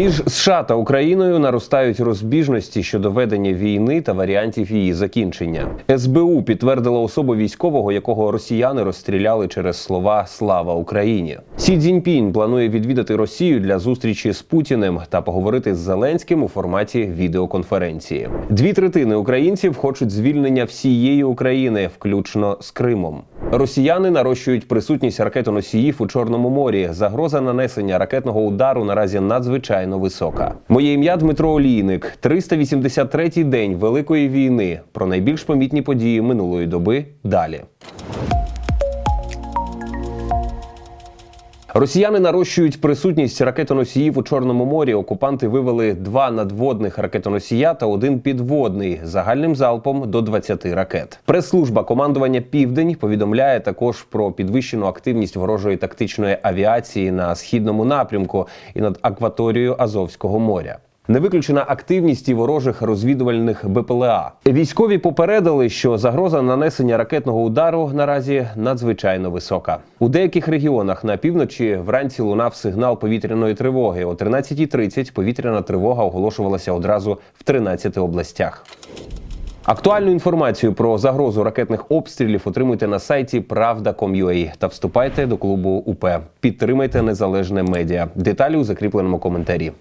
Між США та Україною наростають розбіжності щодо ведення війни та варіантів її закінчення. СБУ підтвердила особу військового, якого росіяни розстріляли через слова Слава Україні. Сі Цзіньпінь планує відвідати Росію для зустрічі з Путіним та поговорити з Зеленським у форматі відеоконференції. Дві третини українців хочуть звільнення всієї України, включно з Кримом. Росіяни нарощують присутність ракетоносіїв у Чорному морі. Загроза нанесення ракетного удару наразі надзвичайно висока. Моє ім'я Дмитро Олійник. 383-й день Великої війни. Про найбільш помітні події минулої доби далі. Росіяни нарощують присутність ракетоносіїв у Чорному морі. Окупанти вивели два надводних ракетоносія та один підводний загальним залпом до 20 ракет. Прес-служба командування Південь повідомляє також про підвищену активність ворожої тактичної авіації на східному напрямку і над акваторією Азовського моря. Не виключена активність і ворожих розвідувальних БПЛА. Військові попередили, що загроза нанесення ракетного удару наразі надзвичайно висока. У деяких регіонах на півночі вранці лунав сигнал повітряної тривоги. О 13.30 повітряна тривога оголошувалася одразу в 13 областях. Актуальну інформацію про загрозу ракетних обстрілів отримуйте на сайті Правда.com.ua та вступайте до клубу УП. Підтримайте незалежне медіа. Деталі у закріпленому коментарі.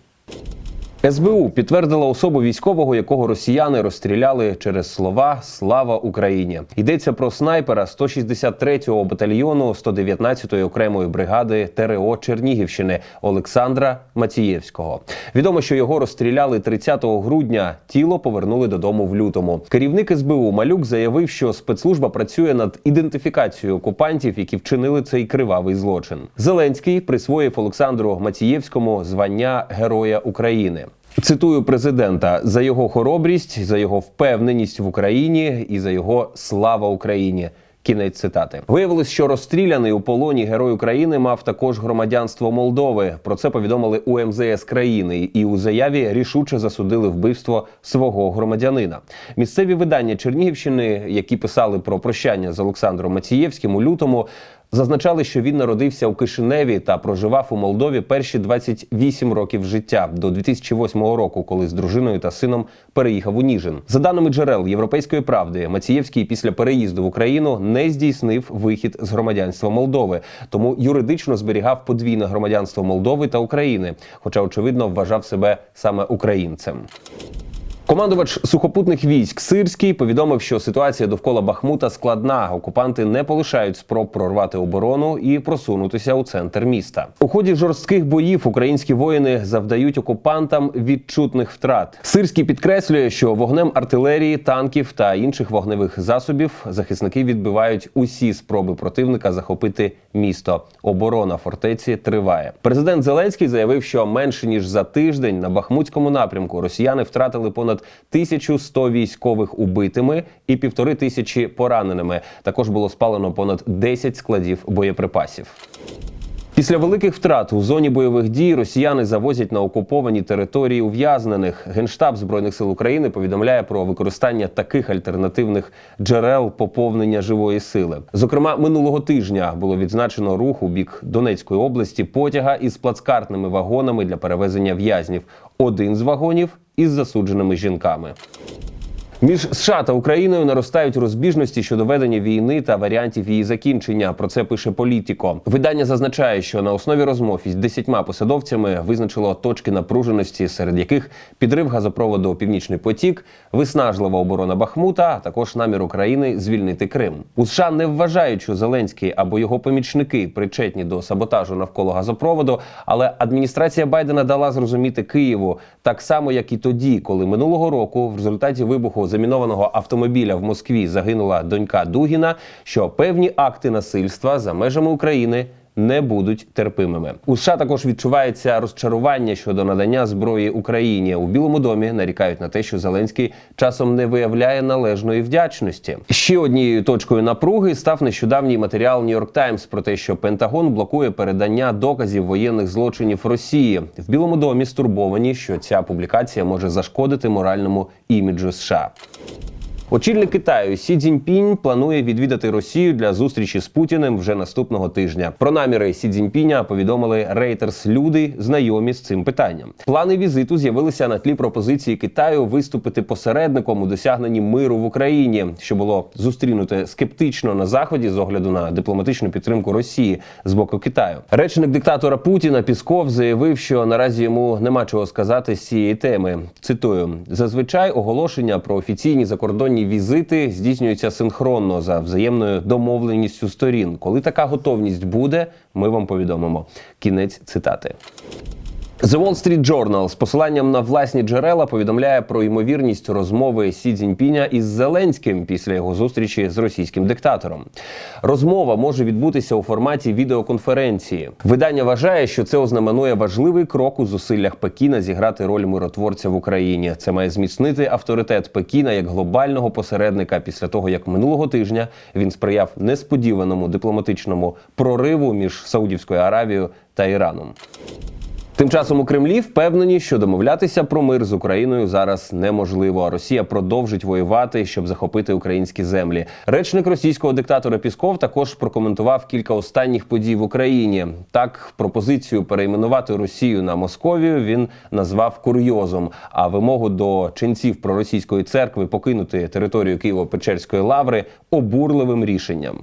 СБУ підтвердила особу військового, якого росіяни розстріляли через слова Слава Україні. Йдеться про снайпера 163-го батальйону 119-ї окремої бригади ТРО Чернігівщини Олександра Мацієвського. Відомо, що його розстріляли 30 грудня. Тіло повернули додому в лютому. Керівник СБУ Малюк заявив, що спецслужба працює над ідентифікацією окупантів, які вчинили цей кривавий злочин. Зеленський присвоїв Олександру Мацієвському звання Героя України. Цитую президента за його хоробрість, за його впевненість в Україні і за його слава Україні. Кінець цитати виявилось, що розстріляний у полоні герой України мав також громадянство Молдови. Про це повідомили у МЗС країни, і у заяві рішуче засудили вбивство свого громадянина. Місцеві видання Чернігівщини, які писали про прощання з Олександром Мацієвським у лютому. Зазначали, що він народився у Кишиневі та проживав у Молдові перші 28 років життя до 2008 року, коли з дружиною та сином переїхав у Ніжин. За даними джерел Європейської правди, Мацієвський після переїзду в Україну не здійснив вихід з громадянства Молдови, тому юридично зберігав подвійне громадянство Молдови та України, хоча очевидно вважав себе саме українцем. Командувач сухопутних військ Сирський повідомив, що ситуація довкола Бахмута складна. Окупанти не полишають спроб прорвати оборону і просунутися у центр міста. У ході жорстких боїв українські воїни завдають окупантам відчутних втрат. Сирський підкреслює, що вогнем артилерії, танків та інших вогневих засобів захисники відбивають усі спроби противника захопити місто. Оборона фортеці триває. Президент Зеленський заявив, що менше ніж за тиждень на Бахмутському напрямку росіяни втратили понад 1100 військових убитими і півтори тисячі пораненими. Також було спалено понад 10 складів боєприпасів. Після великих втрат у зоні бойових дій росіяни завозять на окуповані території ув'язнених. Генштаб збройних сил України повідомляє про використання таких альтернативних джерел поповнення живої сили. Зокрема, минулого тижня було відзначено рух у бік Донецької області потяга із плацкартними вагонами для перевезення в'язнів. Один з вагонів із засудженими жінками. Між США та Україною наростають розбіжності щодо ведення війни та варіантів її закінчення. Про це пише Політіко. Видання зазначає, що на основі розмов із десятьма посадовцями визначило точки напруженості, серед яких підрив газопроводу Північний потік, виснажлива оборона Бахмута, а також намір України звільнити Крим. У США не вважають, що Зеленський або його помічники причетні до саботажу навколо газопроводу, але адміністрація Байдена дала зрозуміти Києву так само, як і тоді, коли минулого року в результаті вибуху замінованого автомобіля в Москві загинула донька Дугіна, що певні акти насильства за межами України. Не будуть терпимими. У США також відчувається розчарування щодо надання зброї Україні. У Білому домі нарікають на те, що Зеленський часом не виявляє належної вдячності. Ще однією точкою напруги став нещодавній матеріал Нью-Йорк Таймс про те, що Пентагон блокує передання доказів воєнних злочинів Росії. В Білому домі стурбовані, що ця публікація може зашкодити моральному іміджу США. Очільник Китаю Сі Цзіньпінь планує відвідати Росію для зустрічі з Путіним вже наступного тижня. Про наміри Сі Цзіньпіня повідомили Reuters люди, знайомі з цим питанням. Плани візиту з'явилися на тлі пропозиції Китаю виступити посередником у досягненні миру в Україні, що було зустрінуте скептично на заході з огляду на дипломатичну підтримку Росії з боку Китаю. Речник диктатора Путіна Пісков заявив, що наразі йому нема чого сказати з цієї теми. Цитую: зазвичай оголошення про офіційні закордонні візити здійснюються синхронно за взаємною домовленістю сторін. Коли така готовність буде, ми вам повідомимо. Кінець цитати. The Wall Street Journal з посиланням на власні джерела повідомляє про ймовірність розмови Сі Цзіньпіня із Зеленським після його зустрічі з російським диктатором. Розмова може відбутися у форматі відеоконференції. Видання вважає, що це ознаменує важливий крок у зусиллях Пекіна зіграти роль миротворця в Україні. Це має зміцнити авторитет Пекіна як глобального посередника після того, як минулого тижня він сприяв несподіваному дипломатичному прориву між Саудівською Аравією та Іраном. Тим часом у Кремлі впевнені, що домовлятися про мир з Україною зараз неможливо. Росія продовжить воювати, щоб захопити українські землі. Речник російського диктатора Пісков також прокоментував кілька останніх подій в Україні. Так, пропозицію перейменувати Росію на Московію він назвав курйозом. А вимогу до ченців проросійської церкви покинути територію Києво-Печерської лаври обурливим рішенням.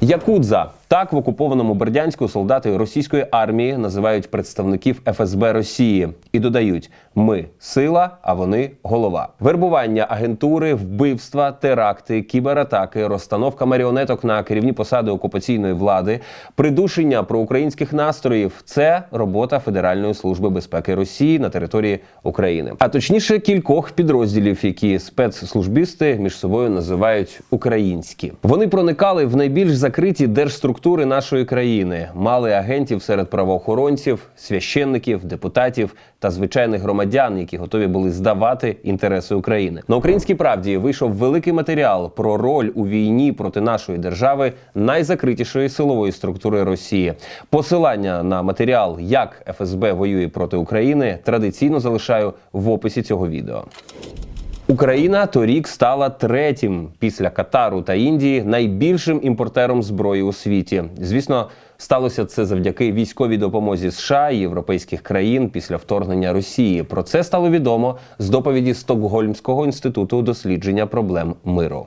Якудза так в окупованому Бердянську солдати російської армії називають представників ФСБ Росії і додають: ми сила, а вони голова. Вербування агентури, вбивства, теракти, кібератаки, розстановка маріонеток на керівні посади окупаційної влади, придушення проукраїнських настроїв це робота Федеральної служби безпеки Росії на території України, а точніше кількох підрозділів, які спецслужбісти між собою називають українські. Вони проникали в найбільш закриті держструктури нашої країни, мали агентів серед правоохоронців, священників, депутатів та звичайних громадян, які готові були здавати інтереси України. На українській правді вийшов великий матеріал про роль у війні проти нашої держави найзакритішої силової структури Росії. Посилання на матеріал, як ФСБ воює проти України, традиційно залишаю в описі цього відео. Україна торік стала третім після Катару та Індії найбільшим імпортером зброї у світі. Звісно, сталося це завдяки військовій допомозі США і європейських країн після вторгнення Росії. Про це стало відомо з доповіді Стокгольмського інституту дослідження проблем миру.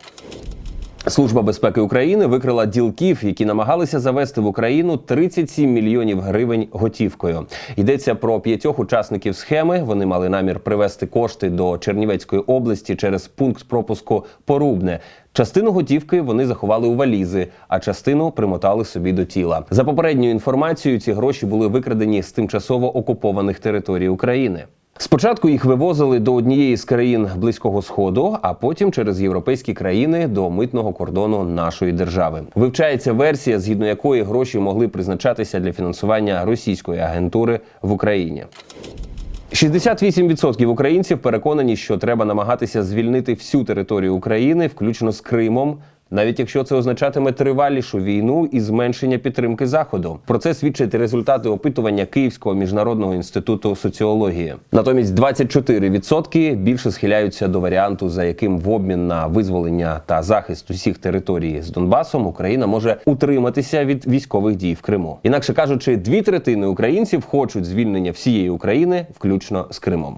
Служба безпеки України викрила ділків, які намагалися завести в Україну 37 мільйонів гривень готівкою. Йдеться про п'ятьох учасників схеми. Вони мали намір привезти кошти до Чернівецької області через пункт пропуску Порубне. Частину готівки вони заховали у валізи, а частину примотали собі до тіла. За попередньою інформацією, ці гроші були викрадені з тимчасово окупованих територій України. Спочатку їх вивозили до однієї з країн близького сходу, а потім через європейські країни до митного кордону нашої держави. Вивчається версія, згідно якої гроші могли призначатися для фінансування російської агентури в Україні. 68% українців переконані, що треба намагатися звільнити всю територію України, включно з Кримом. Навіть якщо це означатиме тривалішу війну і зменшення підтримки заходу, про це свідчать результати опитування Київського міжнародного інституту соціології. Натомість 24% більше схиляються до варіанту, за яким в обмін на визволення та захист усіх територій з Донбасом Україна може утриматися від військових дій в Криму. Інакше кажучи, дві третини українців хочуть звільнення всієї України, включно з Кримом.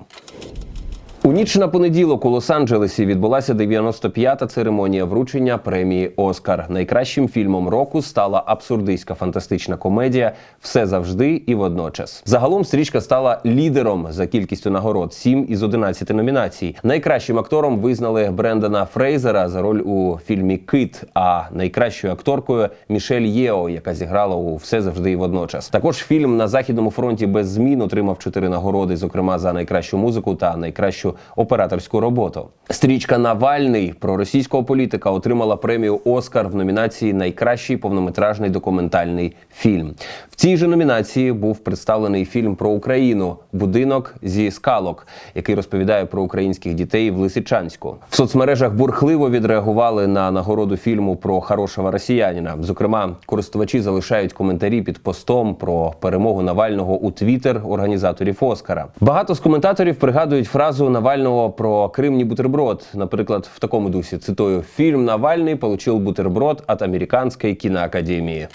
У ніч на понеділок у Лос-Анджелесі відбулася 95-та церемонія вручення премії Оскар. Найкращим фільмом року стала абсурдистська фантастична комедія Все завжди і водночас. Загалом стрічка стала лідером за кількістю нагород 7 із 11 номінацій. Найкращим актором визнали Брендана Фрейзера за роль у фільмі Кит, а найкращою акторкою Мішель Єо, яка зіграла у Все завжди і водночас. Також фільм на західному фронті без змін отримав чотири нагороди, зокрема за найкращу музику та найкращу операторську роботу. Стрічка Навальний про російського політика отримала премію Оскар в номінації Найкращий повнометражний документальний фільм. В цій же номінації був представлений фільм про Україну Будинок зі скалок, який розповідає про українських дітей в Лисичанську. В соцмережах бурхливо відреагували на нагороду фільму про хорошого росіянина. Зокрема, користувачі залишають коментарі під постом про перемогу Навального у Твіттер організаторів Оскара. Багато з коментаторів пригадують фразу Навального Навального про Кримні бутерброд. Наприклад, в такому дусі цитую: фільм Навальний получив бутерброд від американської кіноакадемії.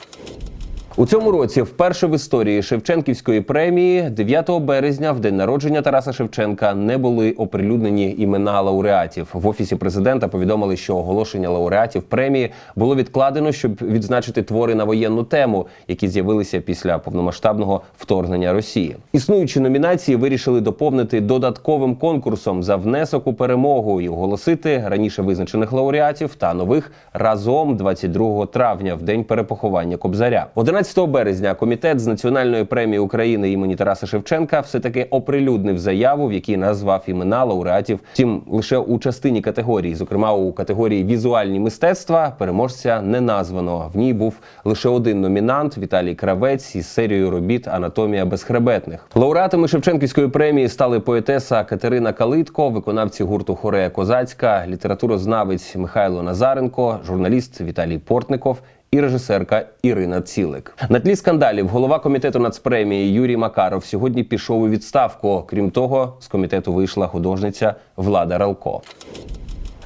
У цьому році, вперше в історії Шевченківської премії, 9 березня, в день народження Тараса Шевченка, не були оприлюднені імена лауреатів. В офісі президента повідомили, що оголошення лауреатів премії було відкладено, щоб відзначити твори на воєнну тему, які з'явилися після повномасштабного вторгнення Росії. Існуючі номінації вирішили доповнити додатковим конкурсом за внесок у перемогу і оголосити раніше визначених лауреатів та нових разом 22 травня, в день перепоховання Кобзаря. 11 березня комітет з національної премії України імені Тараса Шевченка все таки оприлюднив заяву, в якій назвав імена лауреатів. Втім, лише у частині категорій, зокрема у категорії візуальні мистецтва, переможця не названо. В ній був лише один номінант Віталій Кравець із серією робіт Анатомія безхребетних. Лауреатами Шевченківської премії стали поетеса Катерина Калитко, виконавці гурту Хорея Козацька, літературознавець Михайло Назаренко, журналіст Віталій Портников і режисерка Ірина Цілик. На тлі скандалів голова комітету нацпремії Юрій Макаров сьогодні пішов у відставку. Крім того, з комітету вийшла художниця Влада Ралко.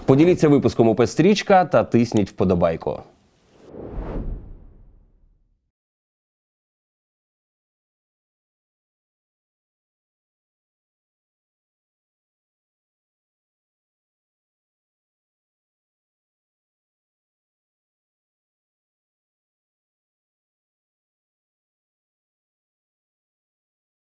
Поділіться випуском у Пестрічка та тисніть вподобайку.